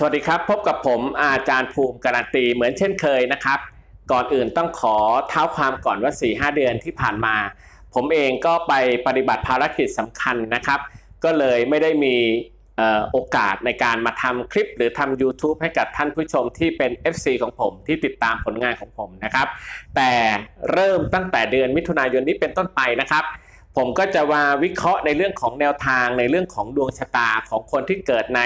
สวัสดีครับ พบกับผมอาจารย์ภูมิการันตีเหมือนเช่นเคยนะครับ ก่อนอื่นต้องขอเท้าความก่อนว่า 4-5 เดือนที่ผ่านมา ผมเองก็ไปปฏิบัติภารกิจสำคัญนะครับ ก็เลยไม่ได้มีโอกาสในการมาทำคลิป หรือทำ YouTube ให้กับท่านผู้ชมที่เป็น FC ของผมที่ติดตามผลงานของผมนะครับ แต่เริ่มตั้งแต่เดือนมิถุนายนนี้เป็นต้นไปนะครับ ผมก็จะมาวิเคราะห์ในเรื่องของแนวทางในเรื่องของดวงชะตาของคนที่เกิดใน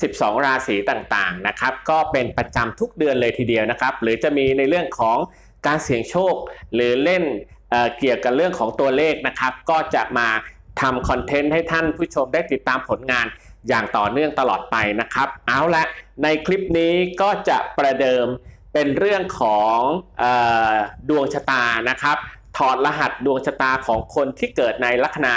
12 ราศีต่างๆนะครับก็เป็นประจำทุกเดือนเลยทีเดียวนะครับหรือจะมีในเรื่องของการเสี่ยงโชค หรือเล่นเเกี่ยวกับเรื่องของตัวเลขนะครับก็จะมาทำคอนเทนต์ให้ท่านผู้ชมได้ติดตามผลงานอย่างต่อเนื่องตลอดไปนะครับ เอาละในคลิปนี้ก็จะประเดิมเป็นเรื่องของออดวงชะตานะครับ ถอดรหัสดวงชะตาของคนที่เกิดในลัคนา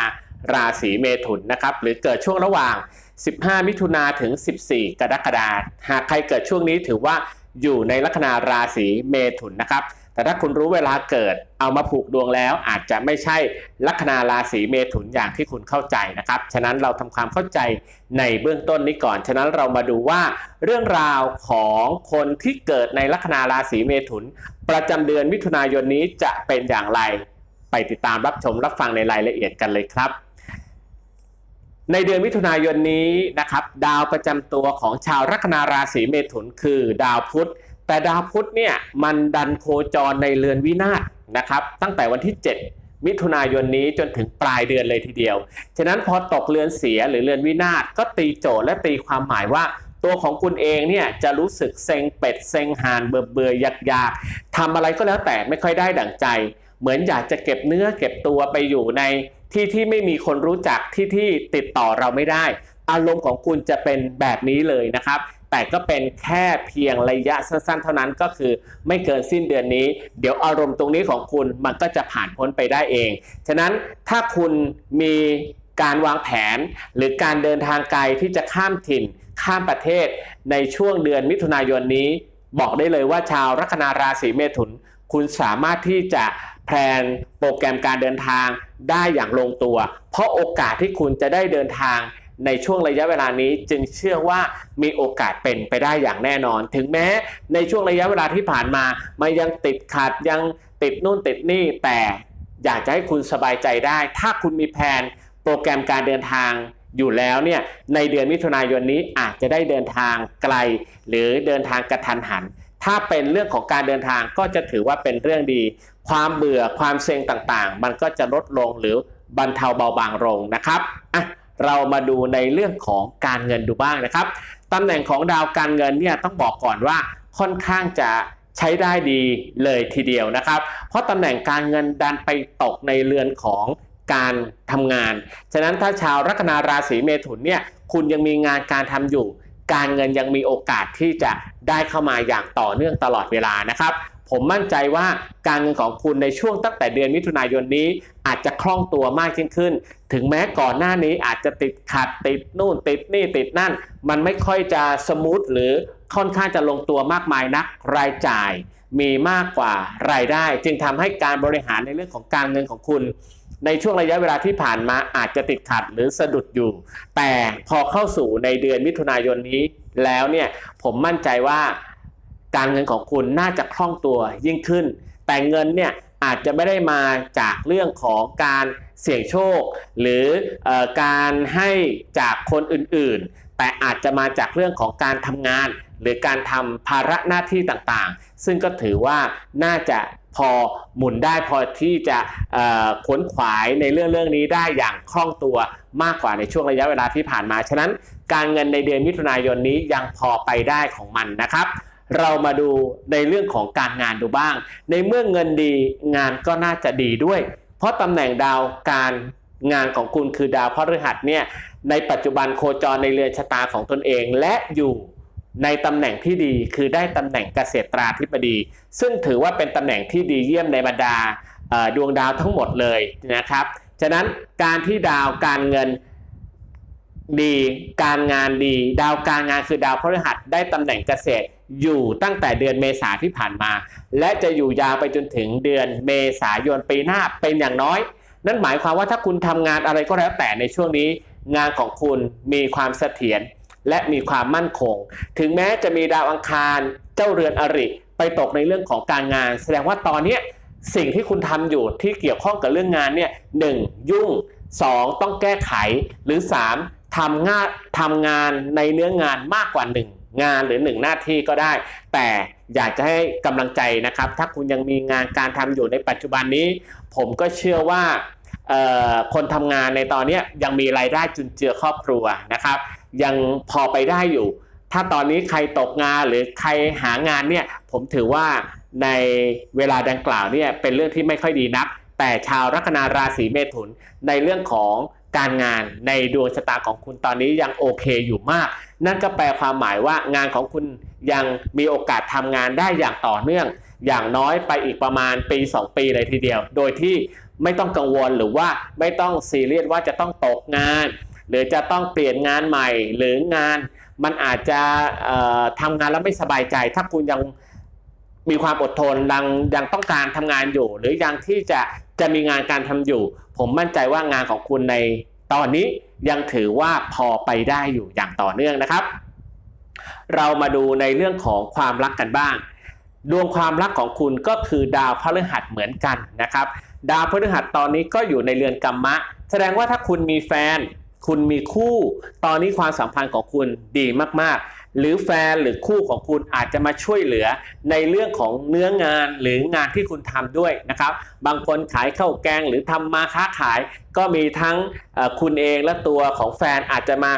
ราศีเมถุนนะครับหรือเกิดช่วงระหว่าง 15 มิถุนาถึง 14 กรกฎาคมหากใครเกิดช่วงนี้ถือว่าอยู่ในลัคนาราศีเมถุนนะครับ แต่ถ้าคุณรู้เวลาเกิดเอามาผูกดวงแล้ว อาจจะไม่ใช่ลัคนาราศีเมถุนอย่างที่คุณเข้าใจนะครับ ฉะนั้นเราทำความเข้าใจในเบื้องต้นนี้ก่อน ฉะนั้นเรามาดูว่าเรื่องราวของคนที่เกิดในลัคนาราศีเมถุน ประจำเดือนมิถุนายนนี้จะเป็นอย่างไร ไปติดตามรับชมรับฟังในรายละเอียดกันเลยครับ ในเดือนมิถุนายนนี้นะครับ ดาวประจำตัวของชาวลัคนาราศีเมถุนคือดาวพุธ แต่ดาวพุธเนี่ยมันดันโคจรในเรือนวินาศนะครับ ตั้งแต่วันที่ 7 มิถุนายนนี้จนถึงปลายเดือนเลยทีเดียว ฉะนั้นพอตกเรือนเสียหรือเรือนวินาศก็ตีโจทย์และตีความหมายว่าตัวของคุณเองเนี่ยจะรู้สึกเซ็งเป็ดเซ็งหานเบื่อเบื่ออยากอยากทำอะไรก็แล้วแต่ไม่ค่อยได้ดั่งใจ เหมือนอยากจะเก็บเนื้อเก็บตัวไปอยู่ในที่ที่ไม่มีคนรู้จักที่ที่ติดต่อเราไม่ได้ อารมณ์ของคุณจะเป็นแบบนี้เลยนะครับ แต่ก็เป็นแค่เพียงระยะสั้นๆ เท่านั้นก็คือไม่เกินสิ้นเดือนนี้ เดี๋ยวอารมณ์ตรงนี้ของคุณมันก็จะผ่านพ้นไปได้เอง ฉะนั้นถ้าคุณมีการวางแผนหรือการเดินทางไกลที่จะข้ามถิ่น ข้ามประเทศในช่วงเดือนมิถุนายนนี้ บอกได้เลยว่าชาวลัคนาราศีเมถุน คุณสามารถที่จะแพลนโปรแกรมการเดินทางได้อย่างลงตัว เพราะโอกาสที่คุณจะได้เดินทางในช่วงระยะเวลานี้จึงเชื่อว่ามีโอกาสเป็นไปได้อย่างแน่นอน ถึงแม้ในช่วงระยะเวลาที่ผ่านมามันยังติดขัดยังติดนู่นติดนี่แต่อยากจะให้คุณสบายใจได้ ถ้าคุณมีแผนโปรแกรมการเดินทางอยู่แล้วเนี่ยในเดือนมิถุนายนนี้อาจจะได้เดินทางไกล หรือเดินทางกระทันหัน ถ้าเป็นเรื่องของการเดินทางก็จะถือว่าเป็นเรื่องดี ความเบื่อความเซ็งต่างๆ มันก็จะลดลงหรือบรรเทาเบาบางลงนะครับอะเรามาดูในเรื่องของการเงินดูบ้างนะครับตำแหน่งของดาวการเงินเนี่ยต้องบอกก่อนว่าค่อนข้างจะใช้ได้ดีเลยทีเดียวนะครับ เพราะตำแหน่งการเงินดันไปตกในเรือนของการทำงาน ฉะนั้นถ้าชาวลัคนาราศีเมถุนเนี่ยคุณยังมีงานการทำอยู่ การเงินยังมีโอกาสที่จะได้เข้ามาอย่างต่อเนื่องตลอดเวลานะครับ ผมมั่นใจว่าการเงินของคุณในช่วงตั้งแต่เดือนมิถุนายนนี้ อาจจะคล่องตัวมากยิ่งขึ้น ถึงแม้ก่อนหน้านี้อาจจะติดขัดติดนู่นติดนี่ติดนั่น มันไม่ค่อยจะสมูทหรือค่อนข้างจะลงตัวมากมายนักรายจ่ายมีมากกว่ารายได้ จึงทำให้การบริหารในเรื่องของการเงินของคุณ ในช่วงระยะเวลาที่ผ่านมาอาจจะติดขัดหรือสะดุดอยู่ แต่พอเข้าสู่ในเดือนมิถุนายนนี้แล้วเนี่ยผมมั่นใจว่าการเงินของคุณน่าจะคล่องตัวยิ่งขึ้น แต่เงินเนี่ยอาจจะไม่ได้มาจากเรื่องของการเสี่ยงโชค หรืออการให้จากคนอื่นๆ แต่อาจจะมาจากเรื่องของการทำงาน หรือการทำภาระหน้าที่ต่างๆ ซึ่งก็ถือว่าน่าจะ พอหมุนได้พอที่จะขวนขวายในเรื่องเรื่องนี้ได้อย่างคล่องตัวมากกว่าในช่วงระยะเวลาที่ผ่านมา ฉะนั้นการเงินในเดือนมิถุนายนนี้ยังพอไปได้ของมันนะครับเรามาดูในเรื่องของการงานดูบ้าง ในเมื่อเงินดีงานก็น่าจะดีด้วย เพราะตำแหน่งดาวการงานของคุณคือดาวพฤหัสเนี่ยในปัจจุบันโคจรในเรือนชะตาของตนเองและอยู่ ในตำแหน่งที่ดีคือได้ตำแหน่งเกษตราธิบดี ซึ่งถือว่าเป็นตำแหน่งที่ดีเยี่ยมในบรรดาดวงดาวทั้งหมดเลยนะครับฉะนั้นการที่ดาวการเงินดีการงานดี ดาวการงานคือดาวพฤหัสได้ตำแหน่งเกษตรอยู่ตั้งแต่เดือนเมษาที่ผ่านมา และจะอยู่ยาวไปจนถึงเดือนเมษายนปีหน้าเป็นอย่างน้อย นั่นหมายความว่าถ้าคุณทำงานอะไรก็แล้วแต่ในช่วงนี้ งานของคุณมีความเสถียร และมีความมั่นคง ถึงแม้จะมีดาวอังคารเจ้าเรือนอริไปตกในเรื่องของการงาน แสดงว่าตอนนี้สิ่งที่คุณทำอยู่ที่เกี่ยวข้องกับเรื่องงานเนี่ยหนึ่งยุ่ง 2 ต้องแก้ไขหรือ 3ทำงานทำงานในเนื้องานมากกว่า 1 งานหรือ 1 หน้าที่ก็ได้ แต่อยากจะให้กำลังใจนะครับ ถ้าคุณยังมีงานการทำอยู่ในปัจจุบันนี้ ผมก็เชื่อว่า คนทำงานในตอนนี้ยยังมีรายได้จุนเจือครอบครัวนะครับ ยังพอไปได้อยู่ ถ้าตอนนี้ใครตกงานหรือใครหางานเนี่ยผมถือว่าในเวลาดังกล่าวเนี่ยเป็นเรื่องที่ไม่ค่อยดีนัก แต่ชาวลัคนาราศีเมถุนในเรื่องของการงานในดวงชะตาของคุณตอนนี้ยังโอเคอยู่มาก นั่นก็แปลความหมายว่างานของคุณยังมีโอกาสทำงานได้อย่างต่อเนื่อง อย่างน้อยไปอีกประมาณปี 2 ปีเลยทีเดียว โดยที่ ไม่ต้องกังวลหรือว่าไม่ต้องซีเรียสว่าจะต้องตกงาน หรือจะต้องเปลี่ยนงานใหม่หรืองานมันอาจจะเอ่อทำงานแล้วไม่สบายใจ ถ้าคุณยังมีความอดทนยังยังต้องการทำงานอยู่ หรือยังที่จะจะมีงานการทำอยู่ ผมมั่นใจว่างานของคุณในตอนนี้ยังถือว่าพอไปได้อยู่อย่างต่อเนื่องนะครับ เรามาดูในเรื่องของความรักกันบ้าง ดวงความรักของคุณก็คือดาวพฤหัสเหมือนกันนะครับ ดาวพฤหัสตอนนี้ก็อยู่ในเรือนกรรมะ แสดงว่าถ้าคุณมีแฟน คุณมีคู่ ตอนนี้ความสัมพันธ์ของคุณดีมากๆ หรือแฟนหรือคู่ของคุณอาจจะมาช่วยเหลือในเรื่องของเนื้องานหรืองานที่คุณทำด้วยนะครับ บางคนขายข้าวแกงหรือทำมาค้าขาย ก็มีทั้งคุณเองและตัวของแฟนอาจจะมา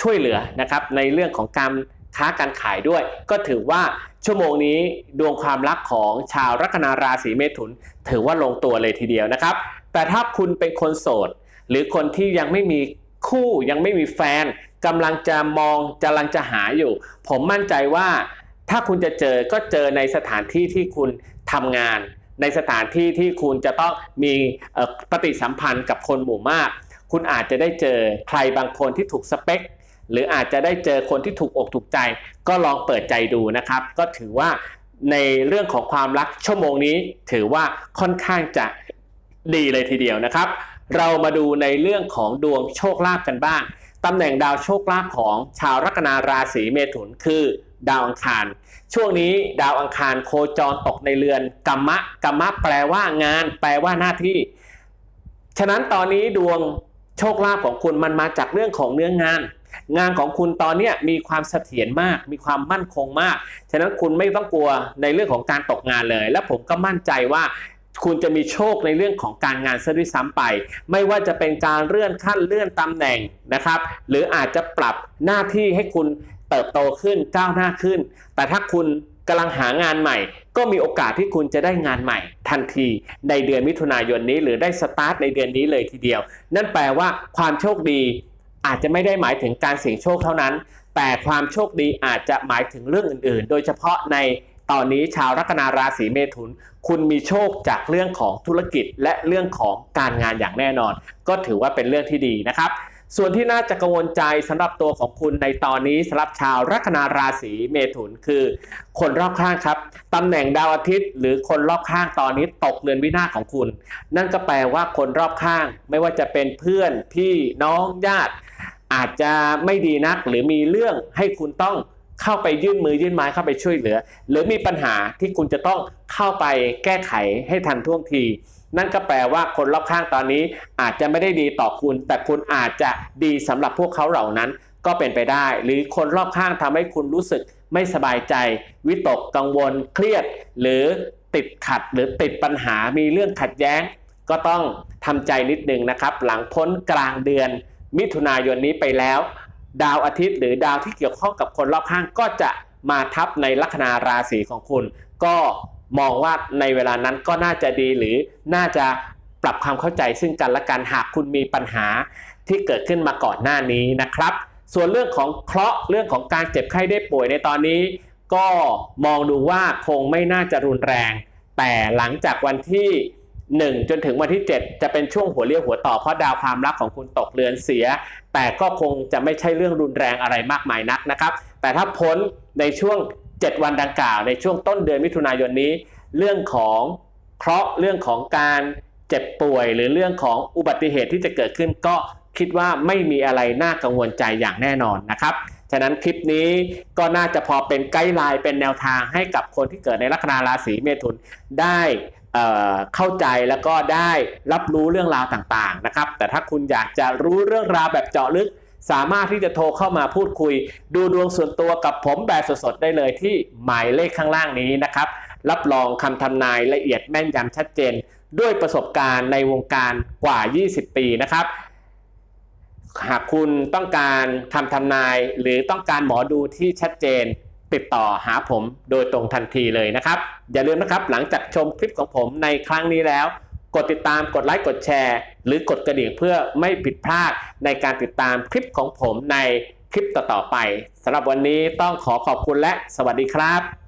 ช่วยเหลือนะครับในเรื่องของการค้าการขายด้วย ก็ถือว่า ชั่วโมงนี้ดวงความรักของชาวลัคนาราศีเมถุน ถือว่าลงตัวเลยทีเดียวนะครับ แต่ถ้าคุณเป็นคนโสด หรือคนที่ยังไม่มีคู่ยังไม่มีแฟนกำลังจะมองกำลังจะหาอยู่ ผมมั่นใจว่าถ้าคุณจะเจอก็เจอในสถานที่ที่คุณทำงาน ในสถานที่ที่คุณจะต้องมีปฏิสัมพันธ์กับคนหมู่มาก คุณอาจจะได้เจอใครบางคนที่ถูกสเปค หรืออาจจะได้เจอคนที่ถูกอกถูกใจ ก็ลองเปิดใจดูนะครับ ก็ถือว่าในเรื่องของความรักชั่วโมงนี้ ถือว่าค่อนข้างจะดีเลยทีเดียวนะครับ เรามาดูในเรื่องของดวงโชคลาภกันบ้างตำแหน่งดาวโชคลาภของชาวลัคนาราศีเมถุนคือ ดาวอังคาร ช่วงนี้ดาวอังคารโคจรตกในเรือนกรรมะกรรมะแปลว่างาน แปลว่าหน้าที่ ฉะนั้นตอนนี้ดวงโชคลาภของคุณมันมาจากเรื่องของเนื้องาน งานของคุณตอนนี้มีความเสถียรมาก มีความมั่นคงมาก ฉะนั้นคุณไม่ต้องกลัวในเรื่องของการตกงานเลย และผมก็มั่นใจว่าคุณจะมีโชคในเรื่องของการงานซะด้วยซ้ำไป ไม่ว่าจะเป็นการเลื่อนขั้นเลื่อนตำแหน่งนะครับ หรืออาจจะปรับหน้าที่ให้คุณเติบโตขึ้นก้าวหน้าขึ้น แต่ถ้าคุณกำลังหางานใหม่ ก็มีโอกาสที่คุณจะได้งานใหม่ ทันทีในเดือนมิถุนายนนี้ หรือได้สตาร์ทในเดือนนี้เลยทีเดียว นั่นแปลว่าความโชคดี อาจจะไม่ได้หมายถึงการเสี่ยงโชคเท่านั้น แต่ความโชคดีอาจจะหมายถึงเรื่องอื่นๆ โดยเฉพาะในตอนนี้ชาวลัคนาราศีเมถุน คุณมีโชคจากเรื่องของธุรกิจและเรื่องของการงานอย่างแน่นอน ก็ถือว่าเป็นเรื่องที่ดีนะครับ ส่วนที่น่าจะกังวลใจสำหรับตัวของคุณในตอนนี้สำหรับชาวลัคนาราศีเมถุนคือ คนรอบข้างครับตำแหน่งดาวอาทิตย์ หรือคนรอบข้างตอนนี้ตกเรือนวินาศของคุณ นั่นก็แปลว่าคนรอบข้าง ไม่ว่าจะเป็นเพื่อนพี่น้องญาติ อาจจะไม่ดีนักหรือมีเรื่องให้คุณต้องเข้าไปยื่นมือยื่นไม้เข้าไปช่วยเหลือ หรือมีปัญหาที่คุณจะต้องเข้าไปแก้ไขให้ทันท่วงที นั่นก็แปลว่าคนรอบข้างตอนนี้อาจจะไม่ได้ดีต่อคุณ แต่คุณอาจจะดีสำหรับพวกเขาเหล่านั้นก็เป็นไปได้ หรือคนรอบข้างทำให้คุณรู้สึกไม่สบายใจ วิตกกังวล เครียด หรือติดขัดหรือติดปัญหามีเรื่องขัดแย้ง ก็ต้องทำใจนิดนึงนะครับ หลังพ้นกลางเดือน มิถุนายนนี้ไปแล้ว ดาวอาทิตย์หรือดาวที่เกี่ยวข้องกับคนรอบข้างก็จะมาทับในลัคนาราศีของคุณ ก็มองว่าในเวลานั้นก็น่าจะดีหรือน่าจะปรับความเข้าใจซึ่งกันและกันหากคุณมีปัญหาที่เกิดขึ้นมาก่อนหน้านี้นะครับ ส่วนเรื่องของเคราะห์เรื่องของการเจ็บไข้ได้ป่วยในตอนนี้ ก็มองดูว่าคงไม่น่าจะรุนแรง แต่หลังจากวันที่ 1 จนถึงวันที่ 7 จะเป็นช่วงหัวเลี้ยวหัวต่อเพราะดาวความรักของคุณตกเรือนเสีย แต่ก็คงจะไม่ใช่เรื่องรุนแรงอะไรมากมายนักนะครับ แต่ถ้าพ้นในช่วง 7 วันดังกล่าว ในช่วงต้นเดือนมิถุนายนนี้ เรื่องของเคราะห์เรื่องของการเจ็บป่วย หรือเรื่องของอุบัติเหตุที่จะเกิดขึ้นก็คิดว่าไม่มีอะไรน่ากังวลใจอย่างแน่นอนนะครับ ฉะนั้นคลิปนี้ก็น่าจะพอเป็นไกด์ไลน์เป็นแนวทางให้กับคนที่เกิดในลัคนาราศีเมถุนได้ เข้าใจแล้วก็ได้รับรู้เรื่องราวต่างๆนะครับ แต่ถ้าคุณอยากจะรู้เรื่องราวแบบเจาะลึก สามารถที่จะโทรเข้ามาพูดคุย ดูดวงส่วนตัวกับผมแบบสดๆได้เลยที่หมายเลขข้างล่างนี้นะครับ รับรองคำทำนายละเอียดแม่นยำชัดเจน ด้วยประสบการณ์ในวงการกว่า 20 ปีนะครับหากคุณต้องการคำทำนายหรือต้องการหมอดูที่ชัดเจน ติดต่อหาผมโดยตรงทันทีเลยนะครับ อย่าลืมนะครับหลังจากชมคลิปของผมในครั้งนี้แล้ว กดติดตามกดไลค์กดแชร์ หรือกดกระดิ่งเพื่อไม่ผิดพลาดในการติดตามคลิปของผมในคลิปต่อๆไปสำหรับวันนี้ต้องขอขอบคุณและสวัสดีครับ